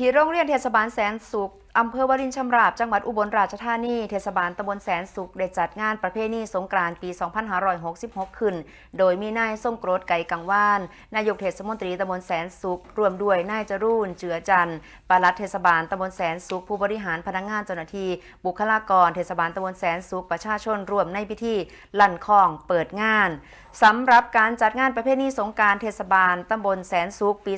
ที่โรงเรียนเทศบาลแสนสุขอำเภอวรินชำราบจังหวัดอุบลราชธานี เทศบาลตำบลแสนสุข ได้จัดงานประเพณีสงกรานต์ปี 2566 ขึ้น โดยมีนายส้มโกรธไก่กังวาน นายกเทศมนตรีตำบลแสนสุขรวมด้วยนายจรูนเจือจันทร์ปลัดเทศบาลตำบลแสนสุข ผู้บริหารพนักงานเจ้าหน้าที่ บุคลากร เทศบาลตำบลแสนสุข ประชาชนรวมในพิธีลั่นคองเปิดงานสำหรับการจัดงานประเพณีสงกรารเทศบาลตำบลแสนสุขปี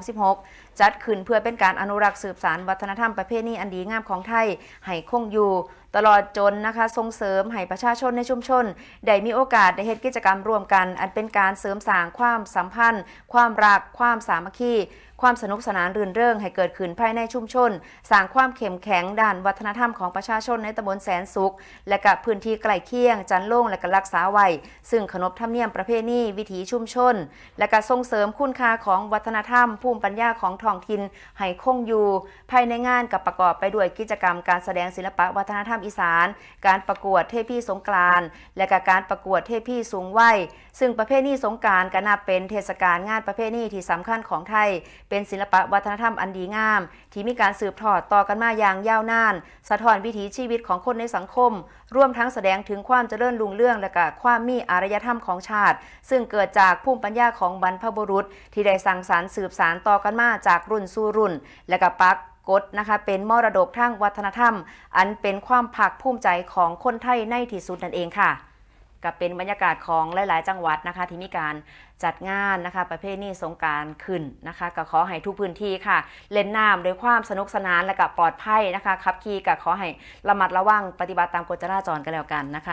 2566 จัดขึ้นเพื่อเป็นการอนุรักษ์สืบสานวัฒนธรรมประเพณีอันดีงามของไทยให้คงอยู่ ตลอดจนนะคะส่งเสริมให้ประชาชนในชุมชนได้มีโอกาสได้เฮ็ดกิจกรรมร่วมกัน อันเป็นการเสริมสร้างความสัมพันธ์ ความรัก ความสามัคคีความสนุกสนานรื่นเริงให้เกิดขึ้นภายในชุมชน สร้างความเข้มแข็งด้านวัฒนธรรมของประชาชนในตำบลแสนสุข และกับพื้นที่ใกล้เคียง จันโล่งและก็รักษาไว้ซึ่งขนบธรรมเนียมประเพณีวิถีชุมชน และก็ส่งเสริมคุณค่าของวัฒนธรรม ภูมิปัญญาของท้องถิ่นให้คงอยู่ ภายในงานกับประกอบไปด้วยกิจกรรมการแสดงศิลปะวัฒนธรรมอีสาน การประกวดเทพีสงกรานและกการประกวดเทพีสูงวัยซึ่งประเพณีสงการก็นับเป็นเทศกาลงานประเพณีที่สำคัญของไทย เป็นศิลปะวัฒนธรรมอันดีงาม ที่มีการสืบทอดต่อกันมาอย่างยาวนาน สะท้อนวิถีชีวิตของคนในสังคม ร่วมทั้งแสดงถึงความเจริญรุ่งเรืองและก็ความมีอารยธรรมของชาติ ซึ่งเกิดจากภูมิปัญญาของบรรพบุรุษ ที่ได้สั่งสรรสืบสานต่อกันมาจากรุ่นสู่รุ่น และก็ปัก กฎนะคะเป็นมรดกทางวัฒนธรรม อันเป็นความภาคภูมิใจของคนไทยในที่สุดนั่นเองค่ะก็เป็นบรรยากาศของหลาย ๆ จังหวัดนะคะ ที่มีการจัดงานนะคะ ประเพณีสงกรารขึ้นนะคะ ก็ขอให้ทุกพื้นที่ค่ะ เล่นน้ำด้วยความสนุกสนานและก็ปลอดภัยนะคะขับขี่ก็ขอให้ระมัดระวังปฏิบัติตามกฎจราจรกันแล้วกันนะคะ